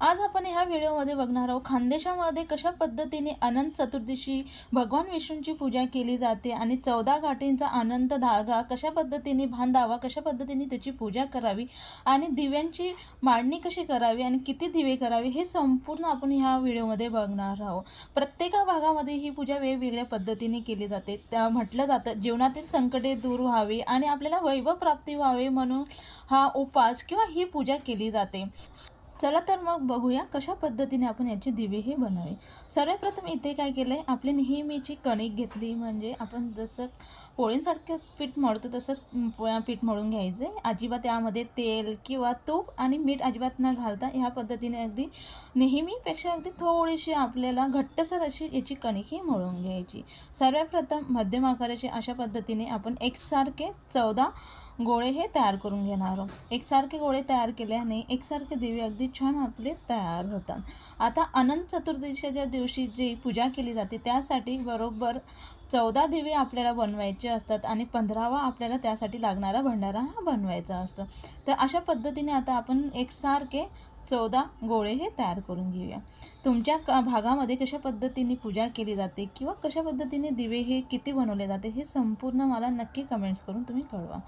आज आपण ह्या व्हिडिओमध्ये बघणार आहोत खानदेशामध्ये कशा पद्धतीने अनंत चतुर्दशी भगवान विष्णूंची पूजा केली जाते आणि चौदा घाटींचा अनंत धागा कशा पद्धतीने बांधावा कशा पद्धतीने त्याची पूजा करावी आणि दिव्यांची मांडणी कशी करावी आणि किती दिवे करावे हे संपूर्ण आपण ह्या व्हिडिओमध्ये बघणार आहोत. प्रत्येका भागामध्ये ही पूजा वेगवेगळ्या पद्धतीने केली जाते. त्या म्हटलं जातं जीवनातील संकटे दूर व्हावे आणि आपल्याला वैभव प्राप्ती व्हावी म्हणून हा उपास किंवा ही पूजा केली जाते. चला तर मग बघूया कशा पद्धतीने आपण याचे दिवेही हे सर्वप्रथम इथे काय केलं आहे आपली नेहमीची कणिक घेतली म्हणजे आपण जसं पोळींसारखं पीठ मळतो तसंच पोळ्या पीठ मळून घ्यायचं. आहे अजिबात यामध्ये तेल किंवा तूप आणि मीठ अजिबात न घालता ह्या पद्धतीने अगदी नेहमीपेक्षा अगदी थोडीशी आपल्याला घट्टसर अशी याची कणिक ही मळून घ्यायची. सर्वप्रथम मध्यम आकाराचे अशा पद्धतीने आपण एकसारखे चौदा गोळे हे तयार करून घेणार आहोत. एकसारखे गोळे तयार केल्याने एकसारखे दिवे अगदी छान आपले तयार होतात. आता अनंत चतुर्दशीच्या दिवशी जी पूजा केली जाते त्यासाठी बरोबर चौदा दिवे आपल्याला बनवायचे असतात आणि पंधरावा आपल्याला त्यासाठी लागणारा भंडारा हा बनवायचा असतो. तर अशा पद्धतीने आता आपण एकसारखे चौदा गोळे हे तयार करून घेऊया. तुमच्या क भागामध्ये कशा पद्धतीने पूजा केली जाते किंवा कशा पद्धतीने दिवे हे किती बनवले जाते हे संपूर्ण मला नक्की कमेंट्स करून तुम्ही कळवा.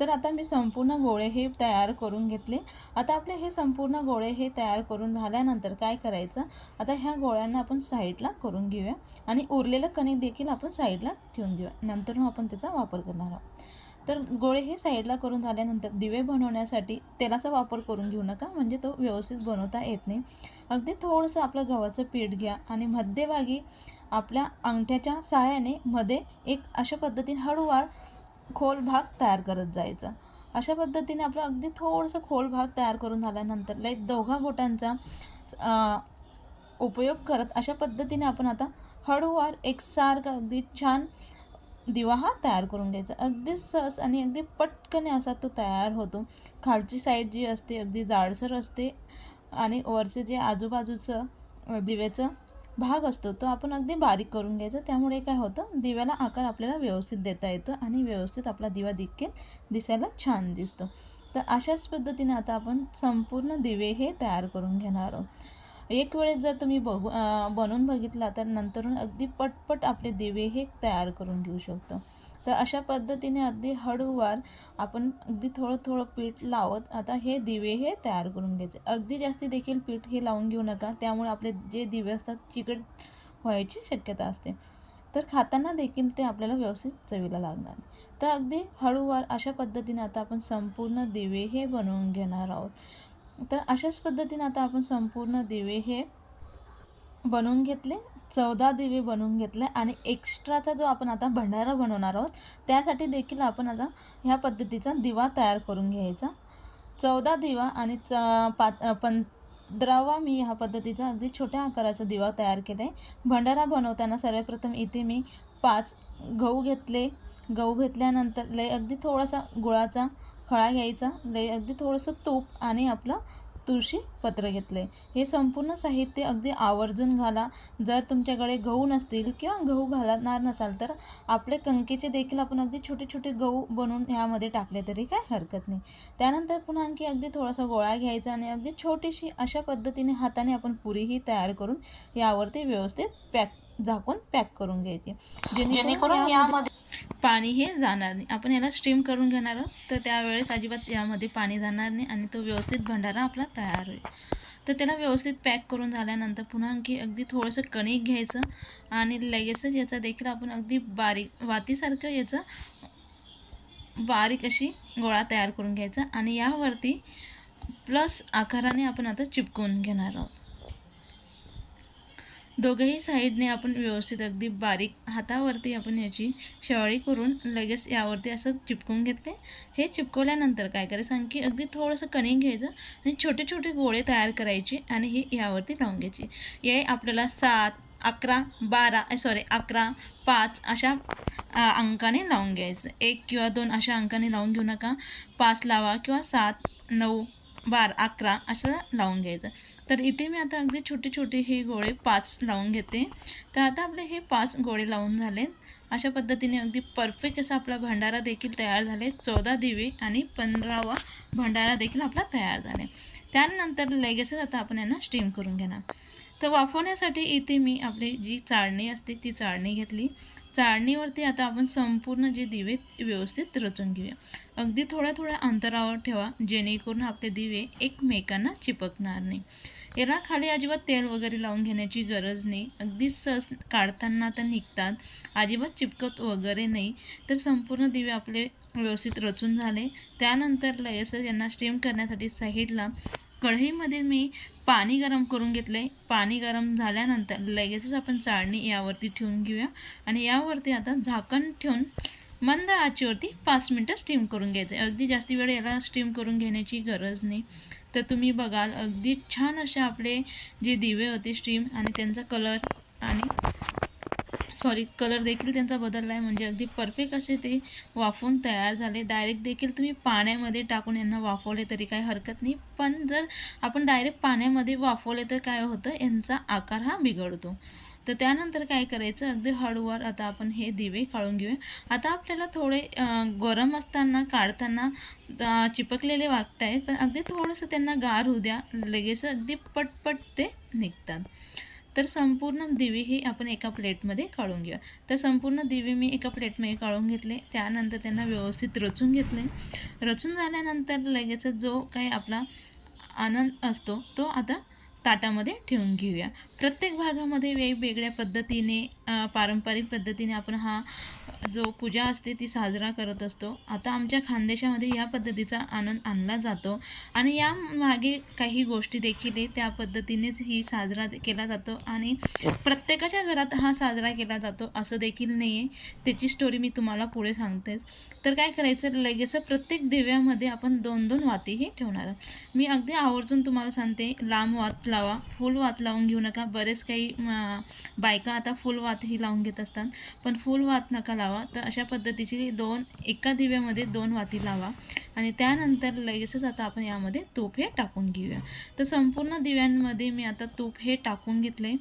तर आता मी संपूर्ण गोळे हे तयार करून घेतले. आता आपले हे संपूर्ण गोळे हे तयार करून झाल्यानंतर काय करायचं? आता ह्या गोळ्यांना आपण साईडला करून घेऊया. आणि उरलेलं कणिक देखील आपण साईडला ठेवून देऊया. नंतर मग आपण त्याचा वापर करणार आहोत. तर गोळे हे साईडला करून झाल्यानंतर दिवे बनवण्यासाठी तेलाचा वापर करून घेऊ नका म्हणजे तो व्यवस्थित बनवता येत नाही. अगदी थोडंसं आपलं गव्हाचं पीठ घ्या आणि मध्यभागी आपल्या अंगठ्याच्या सहाय्याने मध्ये एक अशा पद्धतीने हळूवार खोल भाग तयार करत जायचा. अशा पद्धतीने आपलं अगदी थोडंसं खोल भाग तयार करून झाल्यानंतर लाईक दोघा बोटांचा उपयोग करत अशा पद्धतीने आपण आता हळूवार एकसारखं अगदी छान दिवा हा तयार करून घ्यायचा. अगदी सहज आणि अगदी पटकन असा तो तयार होतो. खालची साईड जी असते अगदी जाडसर असते आणि वरचे जे आजूबाजूचं दिव्याचं भाग असतो तो आपण अगदी बारीक करून घ्यायचा. त्यामुळे काय होतं दिव्याला आकार आपल्याला व्यवस्थित देता येतो आणि व्यवस्थित आपला दिवा देखील दिसायला छान दिसतो. तर अशाच पद्धतीने आता आपण संपूर्ण दिवे हे तयार करून घेणार आहोत. एक वेळेस जर तुम्ही बघू बनवून बघितला तर नंतरून अगदी पटपट आपले दिवे हे तयार करून घेऊ शकतो. तर अशा पद्धतीने अगदी हळूवार आपण अगदी थोडं थोडं पीठ लावत आता हे दिवे हे तयार करून घ्यायचे. अगदी जास्ती देखील पीठ हे लावून घेऊ नका त्यामुळे आपले जे दिवे असतात चिकट व्हायची शक्यता असते. तर खाताना देखील ते आपल्याला व्यवस्थित चवीला लागणार तर अगदी हळूवार अशा पद्धतीने आता आपण संपूर्ण दिवे हे बनवून घेणार आहोत. तर अशाच पद्धतीने आता आपण संपूर्ण दिवे हे बनवून घेतले चौदा दिवे बनवून घेतले आणि एक्स्ट्राचा जो आपण आता भंडारा बनवणार आहोत त्यासाठी देखील आपण आता ह्या पद्धतीचा दिवा तयार करून घ्यायचा. चौदा दिवा आणि च पा पंधरावा मी ह्या पद्धतीचा अगदी छोट्या आकाराचा दिवा तयार केला आहे. भंडारा बनवताना सर्वप्रथम इथे मी पाच गहू घेतले. गहू घेतल्यानंतर लय अगदी थोडासा गुळाचा खळा घ्यायचा. लय अगदी थोडंसं तूप आणि आपलं तुळशी पत्र घेतले हे संपूर्ण साहित्य अगदी आवर्जून घाला. जर तुमच्याकडे गहू नसतील किंवा गहू घालणार नसाल तर आपले कणकेचे देखील आपण अगदी छोटे छोटे गहू बनवून ह्यामध्ये टाकले तरी काय हरकत नाही. त्यानंतर पुन्हा आणखी अगदी थोडासा गोळा घ्यायचा आणि अगदी छोटीशी अशा पद्धतीने हाताने आपण पुरीही तयार करून यावरती व्यवस्थित पॅक झाकून पॅक करून घ्यायची. जेणेकरून यामध्ये पाणी हे जाणार नाही. आपण याला स्ट्रीम करून घेणार आहोत. तर त्यावेळेस अजिबात यामध्ये पाणी जाणार नाही आणि तो व्यवस्थित भंडारा आपला तयार होईल. तर त्याला व्यवस्थित पॅक करून झाल्यानंतर पुन्हा आणखी अगदी थोडंसं कणिक घ्यायचं आणि लगेचच याचा देखील आपण अगदी बारीक वातीसारखं याचं बारीक अशी गोळा तयार करून घ्यायचा आणि यावरती प्लस आकाराने आपण आता चिपकवून घेणार आहोत. दोघंही साईडने आपण व्यवस्थित अगदी बारीक हातावरती आपण याची शेवाळी करून लगेच यावरती असं चिपकून घेतले. हे चिपकवल्यानंतर काय करायचं? आणखी अगदी थोडंसं कणिक घ्यायचं आणि छोटे छोटे गोळे तयार करायचे आणि हे यावरती लावून घ्यायचे. हे आपल्याला सात अकरा बारा सॉरी अकरा पाच अशा अंकाने लावून घ्यायचं. एक किंवा दोन अशा अंकाने लावून घेऊ नका. पाच लावा किंवा सात नऊ बारा अकरा असं लावून घ्यायचं. तर इथे मी आता अगदी छोटे छोटे हे गोळे पाच लावून घेते. तर आता आपले हे पाच गोळे लावून झाले. अशा पद्धतीने अगदी परफेक्ट असा आपला भंडारा देखील तयार झाले. चौदा दिवे आणि पंधरावा भंडारा देखील आपला तयार झाले. त्यानंतर लगेचच आता आपण यांना स्टीम करून घेणार. तर वाफवण्यासाठी इथे मी आपली जी चाळणी असते ती चाळणी घेतली. चाळणीवरती आता आपण संपूर्ण जे दिवे व्यवस्थित रचून घेऊया. अगदी थोड्या थोड्या अंतरावर ठेवा जेणेकरून आपले दिवे एकमेकांना चिपकणार नाही. याला खाली अजिबात तेल वगैरे लावून घेण्याची गरज नाही. अगदी सहज काढताना तर निघतात. अजिबात चिपकत वगैरे नाही. तर संपूर्ण दिवे आपले व्यवस्थित रचून झाले. त्यानंतर लगेचच यांना स्टीम करण्यासाठी साईडला कढईमध्ये मी पाणी गरम करून घेतले पाणी गरम झाल्यानंतर लगेचच आपण चाळणी यावरती ठेवून घेऊया. आणि यावरती आता झाकण ठेवून मंद आचेवरती पाच मिनटं स्टीम करून घ्यायचं आहे. अगदी जास्ती वेळ याला स्टीम करून घेण्याची गरज नाही. तर तुम्ही बघाल अगदी छान असे आपले जे दिवे होते स्टीम आणि त्यांचा कलर आणि सॉरी कलर देखील त्यांचा बदलला आहे. म्हणजे अगदी परफेक्ट असे ते वाफवून तयार झाले. डायरेक्ट देखील तुम्ही पाण्यामध्ये टाकून यांना वाफवले तरी काही हरकत नाही. पण जर आपण डायरेक्ट पाण्यामध्ये वाफवले तर काय होतं? यांचा आकार हा बिघडतो. तर त्यानंतर काय करायचं? अगदी हळूवार आता आपण हे दिवे काढून घेऊया. आता आपल्याला थोडे गरम असताना काढताना चिपकलेले वाटत आहेत. पण अगदी थोडंसं त्यांना गार होऊ द्या. लगेच अगदी पटपट ते निघतात. तर संपूर्ण दिवे ही आपण एका प्लेटमध्ये काढून घेऊया. तर संपूर्ण दिवे मी एका प्लेटमध्ये काढून घेतले. त्यानंतर त्यांना व्यवस्थित रचून घेतले. रचून झाल्यानंतर लगेचच जो काही आपला आनंद असतो तो आता ताटामध्ये ठेवून घेऊया. प्रत्येक भागामध्ये वेगवेगळ्या पद्धतीने पारंपरिक पद्धतीने आपण हा जो पूजा असते ती साजरा करत असतो. आता आमच्या खानदेशामध्ये या पद्धतीचा आनंद आणला जातो आणि या मागे काही गोष्टी देखील आहे त्या पद्धतीनेच ही साजरा केला जातो आणि प्रत्येकाच्या घरात हा साजरा केला जातो असं देखील नाही आहे त्याची स्टोरी मी तुम्हाला पुढे सांगतेच तर काय करायचं लगेच प्रत्येक दिव्यामध्ये आपण दोन दोन वातीही ठेवणार. मी अगदी आवर्जून तुम्हाला सांगते लांब वात लावा. फुल वात लावून घेऊ नका. बरेच काही बायका आता फुल वातही लावून घेत असतात. पण फुल वात नका लावा. तर अशा पद्धतीची दोन एका दिव्यामध्ये दोन वाती लावा. आणि त्यानंतर लगेचच आता आपण यामध्ये तूप हे टाकून घेऊया. तर संपूर्ण दिव्यांमध्ये मी आता तूप हे टाकून घेतले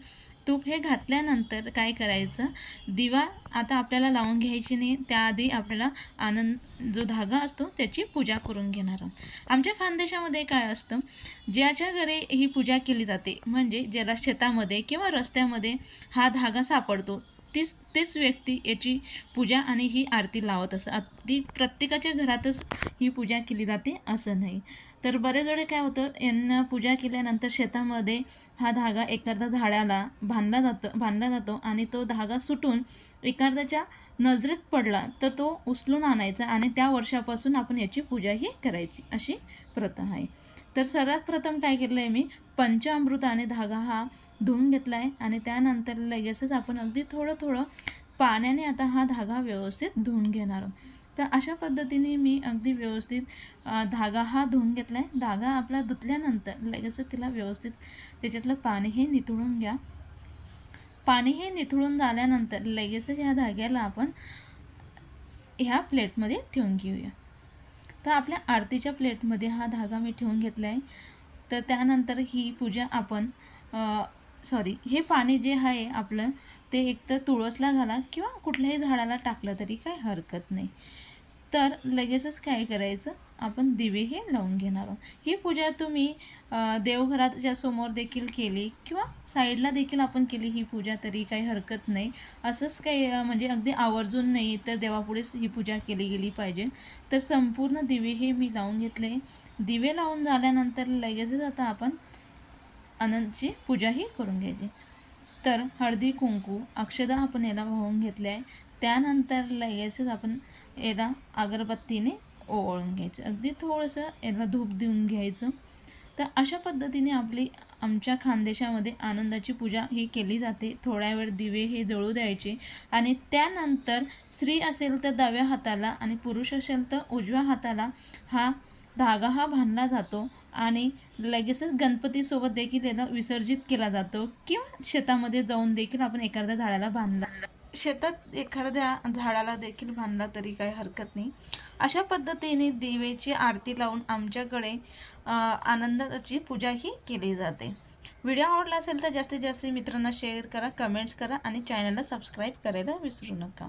तूप हे घातल्यानंतर काय करायचं? दिवा आता आपल्याला लावून घ्यायची नाही. त्याआधी आपल्याला आनंद जो धागा असतो त्याची पूजा करून घेणार आहोत. आमच्या खानदेशामध्ये काय असतं? ज्याच्या घरी ही पूजा केली जाते म्हणजे ज्याला शेतामध्ये किंवा रस्त्यामध्ये हा धागा सापडतो तीच तेच व्यक्ती याची पूजा आणि ही आरती लावत असतात ती प्रत्येकाच्या घरातच ही पूजा केली जाते असं नाही. तर बरेच वेळे काय होतं यांना पूजा केल्यानंतर शेतामध्ये हा धागा एखाद्या झाडाला बांधला जातो बांधला जातो आणि तो धागा सुटून एखाद्याच्या नजरेत पडला तर तो उचलून आणायचा आणि त्या वर्षापासून आपण याची पूजाही करायची अशी प्रथा आहे. तर सर्वात प्रथम काय केलं आहे मी पंचामृताने धागा हा धुवून घेतला आहे आणि त्यानंतर लगेचच आपण अगदी थोडं थोडं पाण्याने आता हा धागा व्यवस्थित धुवून घेणार आहोत. तर अशा पद्धतीने मी अगदी व्यवस्थित धागा हा धुवून घेतला आहे धागा आपला धुतल्यानंतर लगेच तिला व्यवस्थित त्याच्यातलं पाणी हे निथळून घ्या. पाणी हे निथळून झाल्यानंतर लगेचच ह्या धाग्याला आपण ह्या प्लेटमध्ये ठेवून घेऊया. तर आपल्या आरतीच्या प्लेटमध्ये हा धागा मी ठेवून घेतला आहे तर त्यानंतर ही पूजा आपण सॉरी हे पाणी जे आहे आपलं ते एकतर तुळसला घाला किंवा कुठल्याही झाडाला टाकलं तरी काही हरकत नाही. तर लगेचच काय करायचं? आपण दिवे हे लावून घेणार आहोत. ही पूजा तुम्ही देवघराच्या समोर देखील केली किंवा साईडला देखील आपण केली ही पूजा तरी काही हरकत नाही. असंच काही म्हणजे अगदी आवर्जून नाही तर देवापुढेच ही पूजा केली गेली पाहिजे. तर संपूर्ण दिवे हे मी लावून घेतले. दिवे लावून झाल्यानंतर लगेचच आता आपण आनंदची पूजाही करून घ्यायची. तर हळदी कुंकू अक्षदा आपण याला वाहून घेतले आहे. त्यानंतर लगेचच आपण याला अगरबत्तीने ओवाळून घ्यायचं. अगदी थोडंसं याला धूप देऊन घ्यायचं. तर अशा पद्धतीने आपली आमच्या खानदेशामध्ये आनंदाची पूजा ही केली जाते. थोड्या वेळ दिवे हे जळू द्यायचे आणि त्यानंतर स्त्री असेल तर डाव्या हाताला आणि पुरुष असेल तर उजव्या हाताला हा धागा हा बांधला जातो आणि लगेचच गणपतीसोबत देखील त्याला विसर्जित केला जातो. किंवा शेतामध्ये जाऊन देखील आपण एखाद्या झाडाला बांधला शेतात एखाद्या झाडाला देखील बांधला तरी काही हरकत नाही. अशा पद्धतीने दिवेची आरती लावून आमच्याकडे आनंदाची पूजाही केली जाते. व्हिडिओ आवडला असेल तर जास्तीत जास्त मित्रांना शेअर करा कमेंट्स करा आणि चॅनलला सबस्क्राईब करायला विसरू नका.